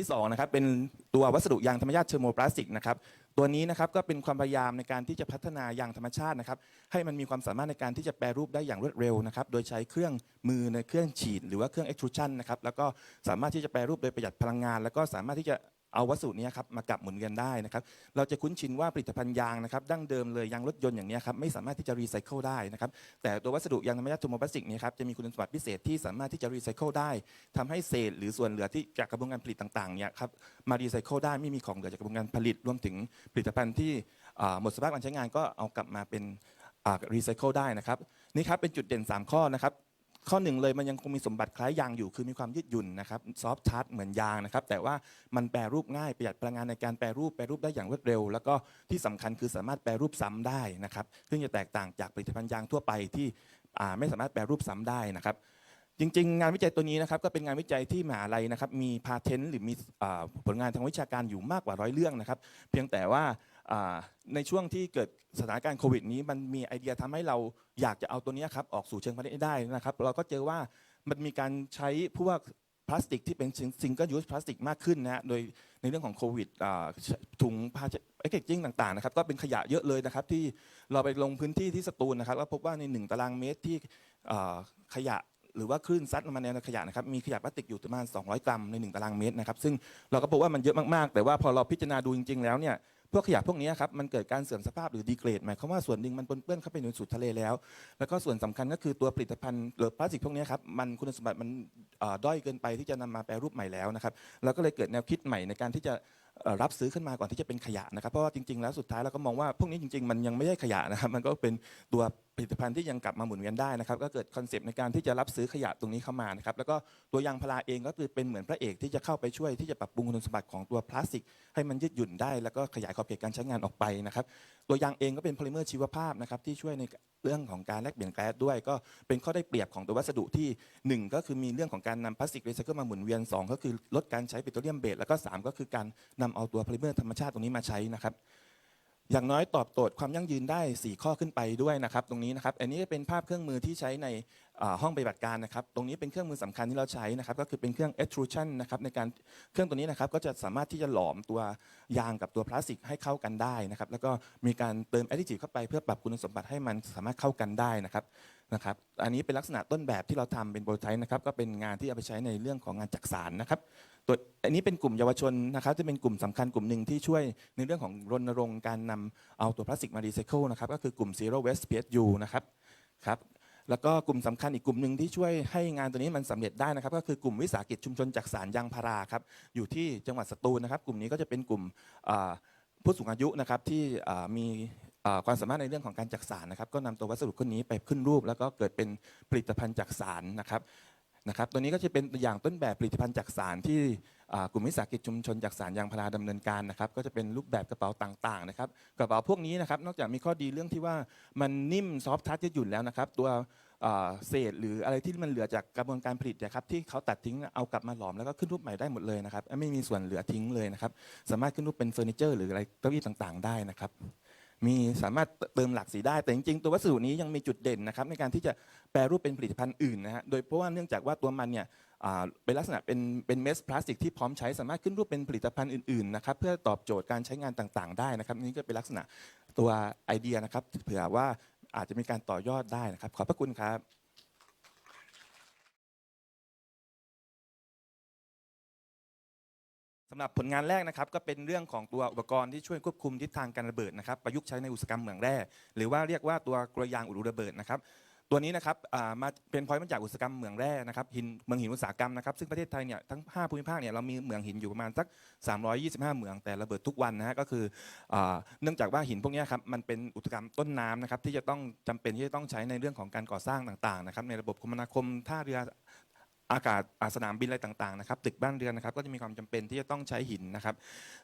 ที่สองนะครับเป็นตัววัสดุยางธรรมชาติเทอร์โมพลาสติกนะครับตัวนี้นะครับก็เป็นความพยายามในการที่จะพัฒนายางธรรมชาตินะครับให้มันมีความสามารถในการที่จะแปรรูปได้อย่างรวดเร็วนะครับโดยใช้เครื่องมือในเครื่องฉีด หรือว่าเครื่องเอ็กทรูชันนะครับแล้วก็สามารถที่จะแปรรูปโดยประหยัดพลังงาน แล้วก็สามารถที่จะ เอาวัสดุนี้ครับมากลับหมุนเวียนได้นะครับ เราจะคุ้นชินว่าผลิตภัณฑ์ยางนะครับดั้งเดิมเลยยางรถยนต์อย่างนี้ครับไม่สามารถที่จะรีไซเคิลได้นะครับแต่ตัววัสดุยางธรรมชาติเทอร์โมพลาสติกนี่ยครับจะมีคุณสมบัติพิเศษที่สามารถที่จะรีไซเคิลได้ทำให้เศษหรือส่วนเหลือที่จากกระบวนการผลิตต่างๆเนี่ยครับมารีไซเคิลได้ไม่มีของเหลือจากกระบวนการผลิตรวมถึงผลิตภัณฑ์ที่หมดสภาพการใช้งานก็เอากลับมาเป็นรีไซเคิลได้นะครับนี่ครับเป็นจุดเด่น 3 ข้อนะครับ ข้อหนึ่งเลยมันยังคงมีสมบัติคล้ายยางอยู่คือมีความยืดหยุ่นนะครับซอฟท์ทัชเหมือนยางนะครับแต่ว่ามันแปรรูปง่ายประหยัดพลังงานในการแปรรูปแปรรูปได้อย่างรวดเร็ว แล้วก็ที่สำคัญคือสามารถแปรรูปซ้ำได้นะครับซึ่งจะแตกต่างจากผลิตภัณฑ์ยางทั่วไปที่ไม่สามารถแปรรูปซ้ำได้นะครับจริงๆ งานวิจัยตัวนี้นะครับก็เป็นงานวิจัยที่มหาลัยนะครับมีพาเทนต์หรือมีผลงานทางวิชาการอยู่มากกว่าร้อยเรื่องนะครับเพียงแต่ว่า ในช่วงที่เกิดสถานการณ์โควิดนี้มันมีไอเดียทำให้เราอยากจะเอาตัวนี้ครับออกสู่เชิงพาณิชย์ได้นะครับ เราก็เจอว่ามันมีการใช้พวกพลาสติกที่เป็นซิงเกิลยูสพลาสติกมากขึ้นนะโดยในเรื่องของโควิดถุงผ้าแพคเกจิ้งต่างๆนะครับก็เป็นขยะเยอะเลยนะครับที่เราไปลงพื้นที่ที่สตูลนะครับ แล้วพบว่าในหนึ่งตารางเมตรที่ขยะหรือว่าคลื่นซัดมาในขยะนะครับมีขยะพลาสติกอยู่ประมาณ 200 กรัมใน 1 ตารางเมตรนะครับซึ่งเราก็พบว่ามันเยอะมากๆ แต่ว่าพอเราพิจารณาดูจริง ๆ แล้วเนี่ย พวกขยะพวกนี้ครับมันเกิดการเสื่อมสภาพหรือดีเกรดหมายความว่าส่วนหนึ่งมันปนเปื้อนเข้าไปในสู่ทะเลแล้ว แล้วก็ส่วนสำคัญก็คือตัวผลิตภัณฑ์หรือพลาสติกพวกนี้ครับมันคุณสมบัติมันด้อยเกินไปที่จะนำมาแปรรูปใหม่แล้วนะครับเราก็เลยเกิดแนวคิดใหม่ในการที่จะรับซื้อขึ้นมาก่อนที่จะเป็นขยะนะครับเพราะว่าจริงๆแล้วสุดท้ายเราก็มองว่าพวกนี้จริง ๆ มันยังไม่ใช่ขยะนะครับมันก็เป็นตัว ลิตภัณฑ์ที่ยังกลับมาหมุนเวียนได้นะครับก็เกิดคอนเซปต์ในการที่จะรับซื้อขยะตรงนี้เข้ามานะครับแล้วก็ตัวยางพาราเองก็คือเป็นเหมือนพระเอกที่จะเข้าไปช่วยที่จะปรับปรุงคุณสมบัติของตัวพลาสติก ให้มันยืดหยุ่นได้ แล้วก็ขยายขอบเขตการใช้งานออกไปนะครับตัวยางเองก็เป็นโพลิเมอร์ชีวภาพนะครับที่ช่วยในเรื่องของการแลกเปลี่ยนแก๊สด้วย ก็เป็นข้อได้เปรียบของตัววัสดุที่หนึ่งก็คือมีเรื่องของการนำพลาสติกรีไซเคิลมาหมุนเวียนสองก็คือลดการใช้ปิโตรเลียมเบสแล้วก็สามก็คือการนำเอาตัวโพลิเมอร์ธรรมชาติตรงนี้มาใช้นะครับ อย่างน้อยตอบโจทย์ความยั่งยืนได้ 4 ข้อขึ้นไปด้วยนะครับ ตรงนี้นะครับ อันนี้เป็นภาพเครื่องมือที่ใช้ใน ห้องปฏิบัติการนะครับ ตรงนี้เป็นเครื่องมือสำคัญที่เราใช้นะครับ ก็คือเป็นเครื่อง extrusion นะครับในการเครื่องตัวนี้นะครับก็จะสามารถที่จะหลอมตัวยางกับตัวพลาสติกให้เข้ากันได้นะครับ แล้วก็มีการเติม additive เข้าไปเพื่อปรับคุณสมบัติให้มันสามารถเข้ากันได้นะครับนะครับ อันนี้เป็นลักษณะต้นแบบที่เราทำเป็นโปรไทป์นะครับ ก็เป็นงานที่เอาไปใช้ในเรื่องของงานจักสานนะครับตัวอันนี้เป็นกลุ่มเยาวชนนะครับที่เป็นกลุ่มสำคัญกลุ่มหนึ่งที่ช่วยในเรื่องของรณรงค์การนำเอาตัวพลาสติกมารีไซเคิลนะครับ ก็คือกลุ่ม Zero Waste PSU นะครับครับ แล้วก็กลุ่มสำคัญอีกกลุ่มหนึ่งที่ช่วยให้งานตัวนี้มันสำเร็จได้นะครับ ก็คือกลุ่มวิสาหกิจชุมชนจักสานยางพาราครับอยู่ที่จังหวัดสตูลนะครับ กลุ่มนี้ก็จะเป็นกลุ่มผู้สูงอายุนะครับที่มีความสามารถในเรื่องของการจักสานนะครับ ก็นำตัววัสดุคนนี้ไปขึ้นรูป แล้วก็เกิดเป็นผลิตภัณฑ์จักสานนะครับนะครับ ตัวนี้ก็จะเป็นตัวอย่างต้นแบบผลิตภัณฑ์จักสานที่ กลุ่มวิสาหกิจชุมชนจักสานยางพาราดำเนินการนะครับก็จะเป็นรูปแบบกระเป๋าต่างๆนะครับกระเป๋าพวกนี้นะครับนอกจากมีข้อดีเรื่องที่ว่ามันนิ่มซอฟท์ทัชยืดหยุ่นแล้วนะครับตัวเศษหรืออะไรที่มันเหลือจากกระบวนการผลิตนะครับที่เขาตัดทิ้งเอากลับมาหลอมแล้วก็ขึ้นรูปใหม่ได้หมดเลยนะครับไม่มีส่วนเหลือทิ้งเลยนะครับสามารถขึ้นรูปเป็นเฟอร์นิเจอร์หรืออะไรเก้าอี้ต่างๆ ได้นะครับมีสามารถเติมหลักสีได้แต่จริงๆ ตัววัสดุนี้ยังมีจุดเด่นนะครับในการที่จะแปรรูปเป็นผลิตภัณฑ์อื่นนะฮะโดยเพราะว่าเนื่องจากว่าตัวมันเนี่ย เป็นลักษณะเป็นเป็นเมสพลาสติกที่พร้อมใช้สามารถขึ้นรูปเป็นผลิตภัณฑ์อื่นๆนะครับเพื่อตอบโจทย์การใช้งานต่างๆ ได้นะครับนี่ก็เป็นลักษณะตัวไอเดียนะครับเผื่อว่าอาจจะมีการต่อยอดได้นะครับ ขอบพระคุณครับสำหรับผลงานแรกนะครับก็เป็นเรื่องของตัวอุปกรณ์ที่ช่วยควบคุมทิศทางการระเบิดนะครับประยุกต์ใช้ในอุตสาหกรรมเหมืองแร่หรือว่าเรียกว่าตัวกระยางอุดรูระเบิดนะครับ ตัวนี้นะครับมาเป็นพอยต์มาจากอุตสาหกรรมเหมืองแร่นะครับหินเมืองหินอุตสาหกรรมนะครับซึ่งประเทศไทยเนี่ยทั้ง 5 ภูมิภาคเนี่ยเรามีเหมืองหินอยู่ประมาณสัก 325 เหมืองแต่ระเบิดทุกวันนะฮะก็คือเนื่องจากว่าหินพวกนี้ครับมันเป็นอุตสาหกรรมต้นน้ำนะครับที่จะต้องจำเป็นที่จะต้องใช้ในเรื่องของการก่อสร้างต่างๆนะครับในระบบคมนาคมท่าเรือ อากาศอาสนามบินอะไรต่างๆนะครับตึกบ้านเรือนนะครับก็จะมีความจำเป็นที่จะต้องใช้หินนะครับ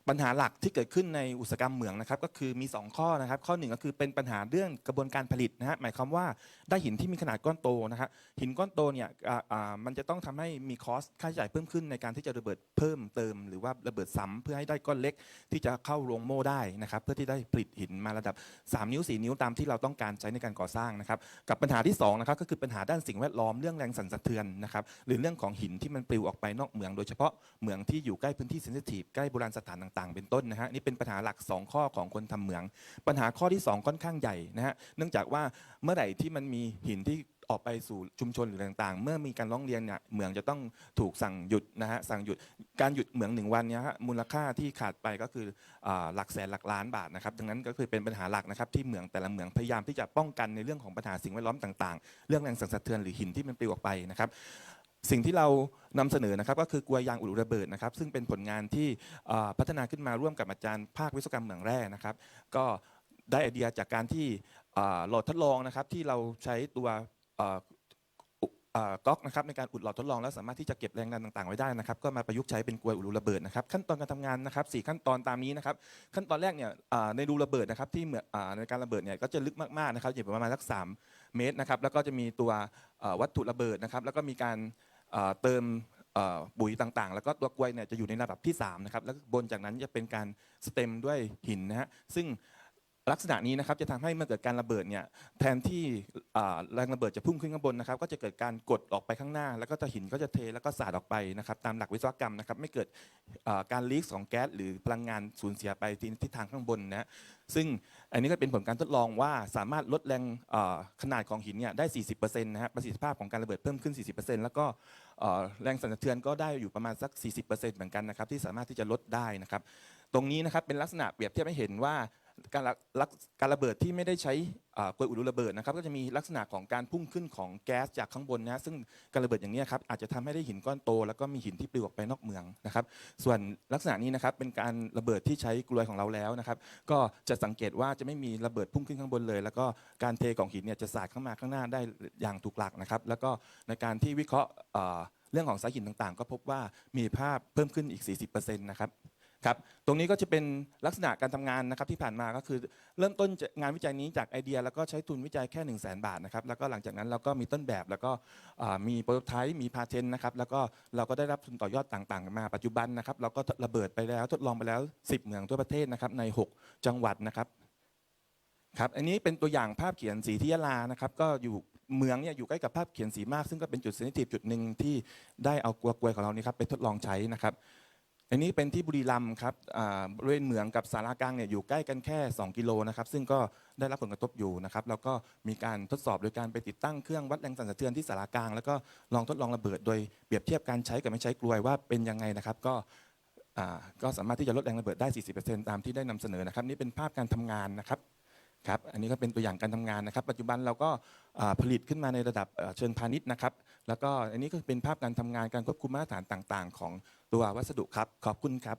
ปัญหาหลักที่เกิดขึ้นในอุตสาหกรรมเหมืองนะครับก็คือมี 2 ข้อนะครับ ข้อหนึ่งก็คือเป็นปัญหาเรื่องกระบวนการผลิตนะฮะหมายความว่าได้หินที่มีขนาดก้อนโตนะฮะหินก้อนโตเนี่ยอ่าอ่ามันจะต้องทำให้มีคอสค่าใช้จ่ายเพิ่มขึ้นในการที่จะระเบิดเพิ่มเติม หรือว่าระเบิดซ้ำเพื่อให้ได้ก้อนเล็ก ที่จะเข้าโรงโม่ได้นะครับเพื่อที่ได้ผลิตหินมาระดับ 3 นิ้ว 4 นิ้วตามที่เราต้องการใช้ในการก่อสร้างนะครับกับปัญหาที่2นะครับก็คือปัญหาด้านสิ่งแวดล้อมเรื่องแรงสั่นสะเทือนนะครับหรืือเรื่องของหินที่มันปลิวออกไปนอกเหมือง โดยเฉพาะเหมืองที่อยู่ใกล้พื้นที่เซนซิทีฟใกล้โบราณสถานต่างๆ เป็นต้นนะฮะนี่เป็นปัญหาหลัก 2 ข้อของคนทำเหมือง ปัญหาข้อที่ 2 ค่อนข้างใหญ่นะฮะเนื่องจากว่าเมื่อไหร่ที่มันมีหินที่ออกไปสู่ชุมชนหรือต่างๆ เมื่อมีการร้องเรียนเนี่ยเหมืองจะต้องถูกสั่งหยุดนะฮะสั่งหยุดการหยุดเหมืองหนึ่งวันเนี่ยฮะมูลค่าที่ขาดไปก็คือหลักแสนหลักล้านบาทนะครับดังนั้นก็คือเป็นปัญหาหลักนะครับที่เหมืองแต่ละเหมืองพยายามที่จะป้องกันในเรื่องของปัญหาสิ่งแวดล้อมต่างๆ เรื่องแรงสั่นสะเทือนหรือหินที่มันปลิวออกไปนะครับ สิ่งที่เรานำเสนอนะครับก็คือกลวยยางอุดระเบิดนะครับ ซึ่งเป็นผลงานที่พัฒนาขึ้นมาร่วมกับอาจารย์ภาควิศวกรรมเหมืองแร่นะครับ ก็ได้ไอเดียจากการที่เอ่อโหลดทดลองนะครับที่เราใช้ตัวก๊อกนะครับในการอุดหลอดทดลองแล้วสามารถที่จะเก็บแรงดันต่างๆไว้ได้นะครับก็มาประยุกต์ใช้เป็นกลวยอุดรูระเบิดนะครับขั้นตอนการทำงานนะครับสี่ขั้นตอนตามนี้นะครับขั้นตอนแรกเนี่ยในรูระเบิดนะครับที่เหมือนในการระเบิดเนี่ยก็จะลึกมากๆนะครับอยู่ประมาณสักสามเมตรนะครับแล้วก็จะมีตัววัตถุระเบิดนะครับแล้วก็มีการ เติมปุ๋ยต่างๆ แล้วก็ตัวกล้วยเนี่ยจะอยู่ในระดับที่3นะครับแล้วบนจากนั้นจะเป็นการสเต็มด้วยหินนะฮะซึ่ง ลักษณะนี้นะครับจะทำให้เมื่อเกิดการระเบิดเนี่ยแทนที่แรงระเบิดจะพุ่งขึ้นข้างบนนะครับ ก็จะเกิดการกดออกไปข้างหน้า แล้วก็จะหินก็จะเทแล้วก็สาดออกไปนะครับตามหลักวิศวกรรมนะครับไม่เกิดการลีกของแก๊สหรือพลังงานสูญเสียไปที่ทิศทางข้างบนนะฮะซึ่งอันนี้ก็เป็นผลการทดลองว่าสามารถลดแรงขนาดของหินเนี่ยได้ 40%นะฮะประสิทธิภาพของการระเบิดเพิ่มขึ้น 40%แล้วก็แรงสั่นสะเทือนก็ได้อยู่ประมาณสัก 40%เหมือนกันนะครับที่สามารถที่จะลดได้นะครับตรงนี้นะครับเป็นลักษณะเปรียบเทียบให้เห็นว่า การระการระเบิดที่ไม่ได้ใช้กลวยอุดรูระเบิดนะครับก็จะมีลักษณะของการพุ่งขึ้นของแก๊สจากข้างบนนะซึ่งการระเบิดอย่างนี้ครับอาจจะทำให้ได้หินก้อนโต แล้วก็มีหินที่ปลิวออกไปนอกเมืองนะครับ ส่วนลักษณะนี้นะครับเป็นการระเบิดที่ใช้กลวยของเราแล้วนะครับ ก็จะสังเกตว่าจะไม่มีระเบิดพุ่งขึ้นข้างบนเลย แล้วก็การเทของหินเนี่ยจะสาดเข้ามาข้างหน้าได้อย่างถูกหลักนะครับ แล้วก็ในการที่วิเคราะห์เอ่อเรื่องของสายหินต่างๆ ก็พบว่ามีภาพเพิ่มขึ้นอีก 40%นะครับ ครับตรงนี้ก็จะเป็นลักษณะการทำงานนะครับที่ผ่านมาก็คือเริ่มต้นงานวิจัยนี้จากไอเดีย แล้วก็ใช้ทุนวิจัยแค่ 1 0 0 0 0แบาทนะครับแล้วก็หลังจากนั้นเราก็มีต้นแบบแล้วก็มีโปรโตไทป์มีพาเทนนะครับแล้วก็เราก็ได้รับทุนต่อยอดต่างๆ มาปัจจุบันนะครับเราก็ระเบิดไปแล้วทดลองไปแล้ว 10เมืองทั่วประเทศนะครับใน 6 จังหวัดนะครับครับอันนี้เป็นตัวอย่างภาพเขียนสีที่ยะลานะครับก็อยู่เมืองเนี่ยอยู่ใกล้กับภาพเขียนสีมาก ซึ่งก็เป็นจุดเซนซิทีฟจุดหนึ่งที่ได้เอากลัวกลวยของเรานี่ครับไปทดลองใช้นะครับ อันนี้เป็นที่บุรีรัมย์ครับอ่าบริเวณเหมืองกับสารากลางเนี่ยอยู่ใกล้กันแค่ 2 กิโลนะครับซึ่งก็ได้รับผลกระทบอยู่นะครับแล้วก็มีการทดสอบโดยการไปติดตั้งเครื่องวัดแรงสั่นสะเทือนที่สารากลาง แล้วก็ลองทดลองระเบิดโดยเปรียบเทียบการใช้กับไม่ใช้กลวยว่าเป็นยังไงนะครับก็อ่าก็สามารถที่จะลดแรงระเบิดได้ 40%ตามที่ได้นำเสนอนะครับนี่เป็นภาพการทำงานนะครับ ครับอันนี้ก็เป็นตัวอย่างการทำงานนะครับ ปัจจุบันเราก็ผลิตขึ้นมาในระดับเชิงพาณิชย์นะครับ แล้วก็อันนี้ก็เป็นภาพการทำงานการควบคุมมาตรฐานต่าง ๆ ของตัววัสดุครับขอบคุณครับ